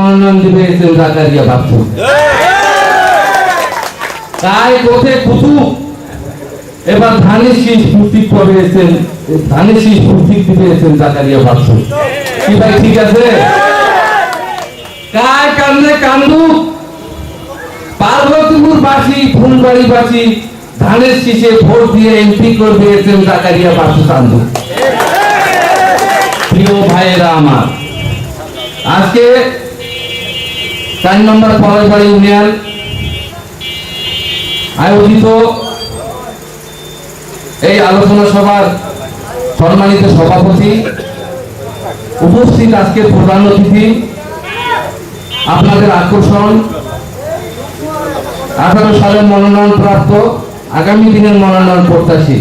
মনোনয়ন দিবে জাকারিয়া বাচ্চু তাই কোথে কুতুব এবার ধানের শীষ প্রতীক করে ধানের শীষ প্রতীক দিবে জাকারিয়া বাচ্চু কি ভাই, ঠিক আছে? কান্দে কান্দু পার্বতীপুর ফুলবাড়ি ধানের শীষে ভোট দিয়ে এমপি জাকারিয়া কান্দু। প্রিয় ভাইয়েরা আমার, আজকে চার নম্বর পলাশবাড়ি ইউনিয়ন আয়োজিত এই আলোচনা সভার সম্মানিত সভাপতি উপস্থিত আজকের প্রধান অতিথি, আপনাদের আকর্ষণ, আঠারো সালের মনোনয়ন প্রাপ্ত আগামী দিনের মনোনয়ন প্রত্যাশী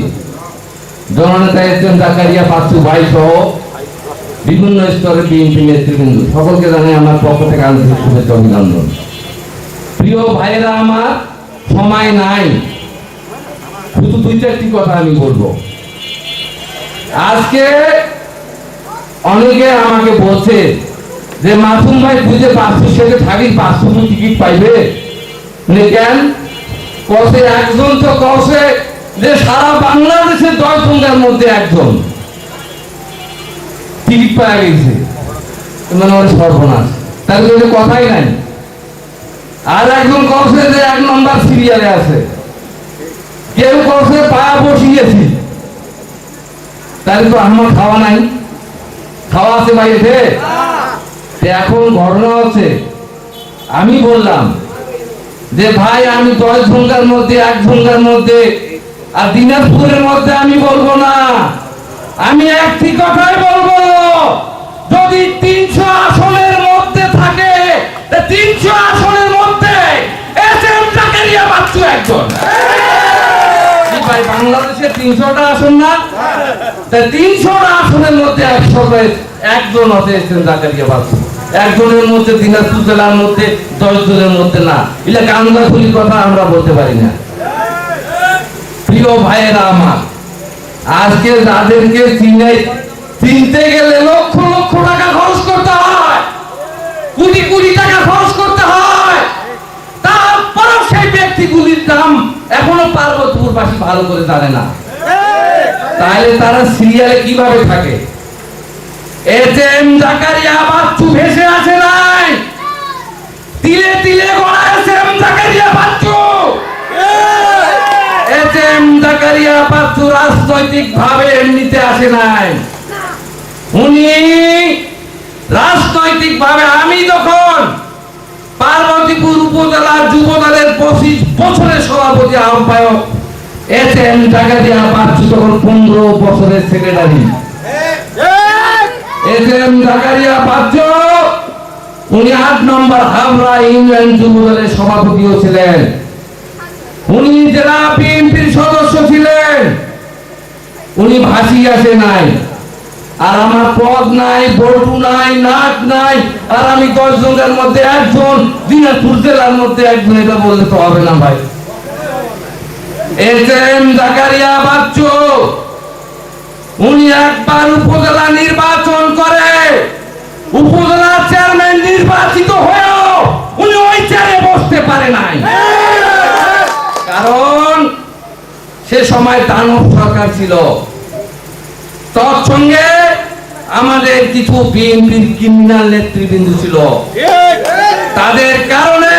জননেতা এস এম জাকারিয়া পাঁচু ভাই সহ বিভিন্ন স্তরের বিএনপি নেতৃবৃন্দ, সকলকে জানাই আমার পক্ষ থেকে আন্তরিক শুভেচ্ছা অভিনন্দন। প্রিয় ভাইয়েরা আমার, সময় নাই। শুধু দুই চারটি কথা আমি বলব। আজকে অনেকে আমাকে বলছে যে, মাসুম ভাই বুঝে পাঁচশো সেটে থাকি পাঁচশো টিকিট পাইবে। নে কেন? কসে একজন তো কসে যে সারা বাংলাদেশের দশ জনের মধ্যে একজন। টিকিট পাওয়া গেছে মানে ওর সর্বনাশ। তার জন্য কথাই নাই। আর একজন কসে যে এক নম্বর সিরিয়ালে আছে। কেউ কসে পা বসিয়েছি। তাহলে তো আমার খাওয়া নাই। খাওয়া আছে তো এখন ঘটনা হচ্ছে, আমি বললাম যে ভাই, আমি দশ ঘণ্টার মধ্যে, এক ঘণ্টার মধ্যে, আর দিনাজপুরের মধ্যে আমি বলব না। আমি একটি কথাই বলব। যদি তিনশো আসনের মধ্যে থাকে তিনশো আসনের মধ্যে একজন। ভাই তিনশোটা আসন না? আসনের মধ্যে একশো একজন একজনের মধ্যে মধ্যে দশ জনের মধ্যে না। কথা আমরা বলতে পারি না। প্রিয় ভাইয়েরা আমার আজকে যাদেরকে চিনে চিনতে গেলে লক্ষ লক্ষ টাকা খরচ করতে হয়। কোটি কোটি টাকা খরচ করতে হয়। সেই ব্যক্তিগুলির নাম এখনও ভালো করে জানে না। তাহলে তারা সিরিয়ালে কীভাবে থাকে? এজেম জাকারিয়া বাচ্চু ভেসে আছে নাই। তিলে তিলে গড়া বাচ্চু জাকারিয়া বাচ্চু রাজনৈতিক ভাবে আসে নাই। উনি রাজনৈতিক ভাবে আমি যখন পার্বতীপুর উপজেলার পঁচিশ বছরের সভাপতি আহ্বায়ক এস এম জাকারিয়া তখন পনেরো বছরের সেক্রেটারি এস এম জাকারিয়া উনি আট নম্বর হাবড়া ইউনিয়ন সভাপতিও ছিলেন। উনি জেলা বিএনপির সদস্য ছিলেন। উনি ভাসি আসে নাই। আর আমার পদ নাই বটু নাই, নাক নাই, আর আমি দশ জনের মধ্যে একজন, দিনাজপুর জেলার মধ্যে একজন, এটা বললে তো হবে না ভাই। উপজেলা নির্বাচন করে। উপজেলা চেয়ারম্যান নির্বাচিত হয়েও উনি ওই চেয়ারে বসতে পারে নাই কারণ সে সময় দানব সরকার ছিল। তৎসঙ্গে আমাদের কিছু বিএনপির ক্রিমিনাল নেতৃবৃন্দ ছিল। তাদের কারণে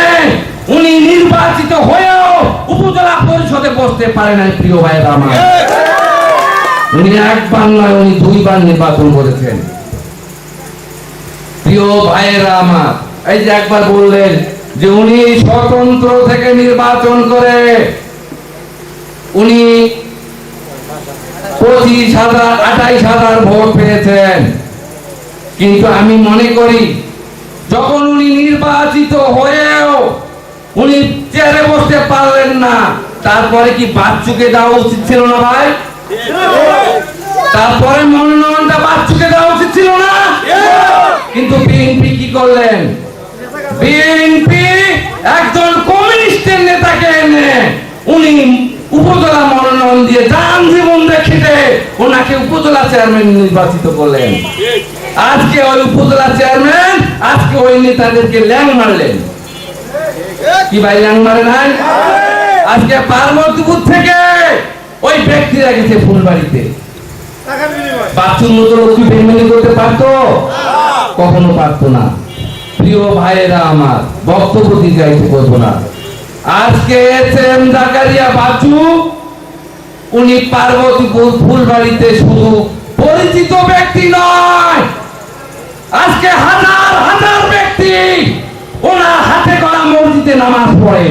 উনি নির্বাচিত হয়েও উপজেলা পরিষদে বসতে পারে নাই, প্রিয় ভাইয়েরা আমার। উনি একবার নয়, উনি দুইবার নির্বাচন করেছেন। প্রিয় ভাইয়েরা আমার, এই যে একবার বললেন যে উনি স্বতন্ত্র থেকে নির্বাচন করে উনি হাজার, আঠাইশ হাজার ভোট পেয়েছেন। কিন্তু আমি মনে করি, যখন উনি নির্বাচিত হয়েও উনি চেয়ারে বসতে পারলেন না, তারপরে কি বাচ্চুকে দেওয়া উচিত ছিল না ভাই? তারপরে মনোনয়নটা বাচ্চুকে দেওয়া উচিত ছিল না? কিন্তু বিএনপি কি করলেন? বিএনপি একজন কমিউনিস্টের নেতাকে এনে উনি উপজেলা মনোনয়ন দিয়ে রেখে ওনাকে উপজেলা চেয়ারম্যান নির্বাচিত করলেন। আজকে ওই উপজেলা চেয়ারম্যান, আজকে ওই নেতাদেরকে ল্যাং মারলেন। কি ভাই, ল্যাং মারে নাই? আজকে পার্বতীপুর থেকে ওই ব্যক্তিরা গেছে ফুলবাড়িতে। বাচ্চুর মতো লোক কি করতে পারতো? কখনো পারতো না। প্রিয় ভাইয়েরা আমার, বক্তব্য দিতে বলব না। আজকে এসএম জাকারিয়া বাচু উনি পার্বতীপুর ফুলবাড়িতে শুধু পরিচিত ব্যক্তি নয়। আজকে হাজার হাজার ব্যক্তি ওনার হাতে করা মসজিদে নামাজ পড়ে।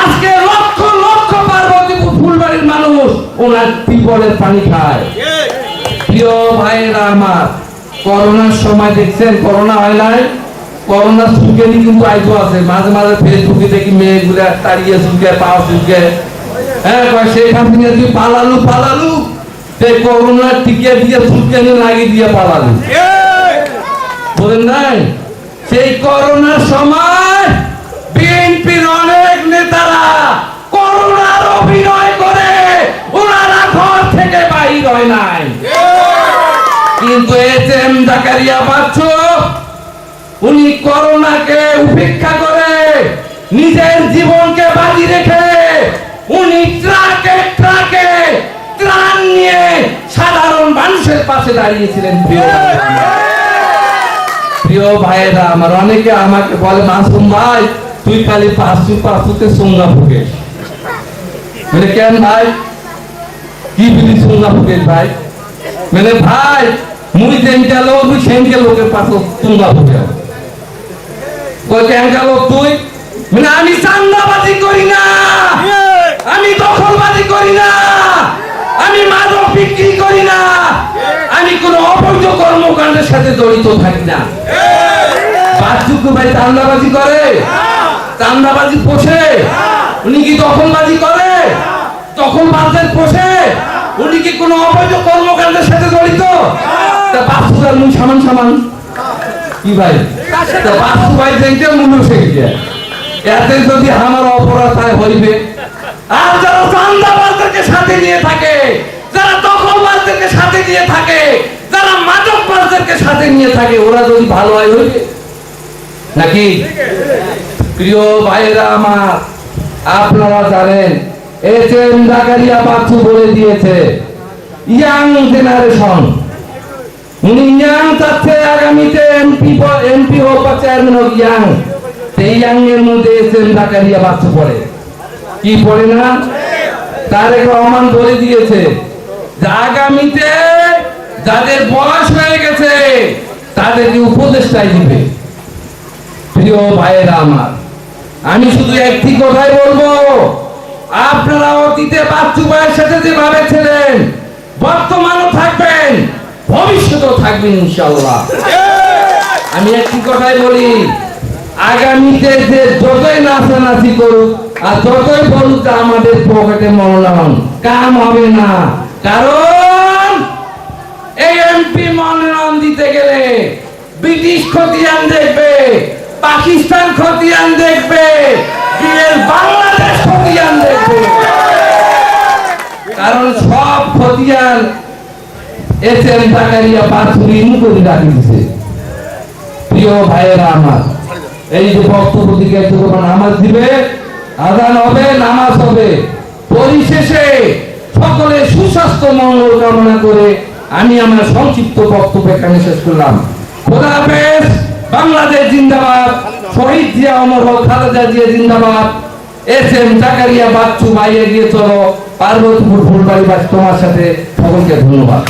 আজকে লক্ষ লক্ষ পার্বতীপুর ফুলবাড়ির মানুষ ওনার টিউবওয়েলের পানি খায়। প্রিয় ভাইয়েরা আমার, করোনার সময় দেখছেন, করোনা হয় নাই। করোনা সুখেরই কিন্তু আইতো আছে। মাঝে মাঝে ফেসবুকে দেখি মেয়েগুলা তাড়িয়ে সুখে পাওয়া সুখে হ্যাঁ সেখান থেকে তুই পালালু পালালু করোনা টিকে দিয়ে লাগিয়ে দিয়ে পালালু। বলেন নাই? সেই করোনার সময় বিএনপির অনেক নেতারা করোনার অভিনয় করে ওনারা ঘর থেকে বাইর হয় নাই। কিন্তু এস এম জাকারিয়া বাচ্চু উনি করোনাকে উপেক্ষা করে নিজের জীবনকে বাজি রেখে পাশে দাঁড়িয়েছিলেন প্রিয়। প্রিয় ভাইয়েরা, আমার অনেকে আমাকে বলে, মাসুম ভাই, তুই খালি পাঁচশো পাঁচশোতে সঙ্গা ফুকেশ মানে কেন ভাই? কি বলি সঙ্গা ফুকেশ ভাই? মানে ভাই, মুই যেনকা লোক তুই সেনকে লোকের পাশে সঙ্গা ফুকে কই লোক তুই? মানে আমি চান্দাবাজি করি না। আমি দখলবাজি করি না। আমি মাদক বিক্রি করি না। আমি কোনো অবৈধ কর্মকাণ্ডের সাথে জড়িত থাকি না। ভাই চান্দাবাজি করে। চান্দাবাজি পোষে। উনি কি দখলবাজি করে? দখলবাজদের পোষে। উনি কি কোনো অবৈধ কর্মকাণ্ডের সাথে জড়িত? তা আর মুই সমান সমান। কি ভাই? তা ভাই দেখতে মূল্য শিখছে এতে যদি আমার অপরাধ হইবে। আর যারা চান্দাবাজদেরকে সাথে নিয়ে থাকে, যারা দখলবাজদেরকে সাথে নিয়ে থাকে, যারা মাদকবাজদেরকে সাথে নিয়ে থাকে, ওরা যদি ভালো হয় হইবে? নাকি? প্রিয় ভাইরা আমার, আপনারা জানেন এস এম জাকারিয়া বাচ্চু বলে দিয়েছে, ইয়াং জেনারেশন। উনি ইয়াং চাচ্ছে, আগামীতে এমপি এমপি হোক বা চেয়ারম্যান হোক, ইয়াং। সেই ইয়াং এর মধ্যে এস এম জাকারিয়া বাচ্চু পড়ে। কি পড়ে না তারেক রহমান বলে দিয়েছে আগামীতে যাদের বয়স হয়ে গেছে, তাদেরকে উপদেশটাই দিবে। প্রিয় ভাইয়েরা আমার, আমি শুধু একটি কথাই বলব আপনারা অতীতে বাচ্চু ভাইয়ের সাথে যেভাবে ছিলেন, বর্তমানও থাকবেন, ভবিষ্যতেও থাকবেন ইনশাল্লাহ আমি একটি কথাই বলি, আগামীতে যে যতই নাচানাচি করুক আর যতই বলুক যে আমাদের পকেটে মনোনয়ন কাম হবে না। কারণ এই এমপি মনোনয়ন দিতে গেলে ব্রিটিশ খতিয়ান দেখবে, পাকিস্তান খতিয়ান দেখবে বাংলাদেশ খতিয়ান দেখবে। কারণ সব খতিয়ান এস এম পাথুরি মুখে রাখি দিছে। প্রিয় ভাইয়েরা আমার, এই যে বক্তব্য দিকে নামাজ দিবে আজান হবে, নামাজ হবে। পরিশেষে সকলে সুস্বাস্থ্য মঙ্গল কামনা করে আমি আমার সংক্ষিপ্ত বক্তব্য এখানে শেষ করলাম। খোদা হাফেজ, বাংলাদেশ জিন্দাবাদ। শহীদ জিয়া অমর হক খালেদা জিয়া জিন্দাবাদ। এস এম জাকারিয়া বাচ্চু ভাই গিয়ে চলো। পার্বতীপুর ফুলবাড়ি বাস তোমার সাথে সকলকে ধন্যবাদ।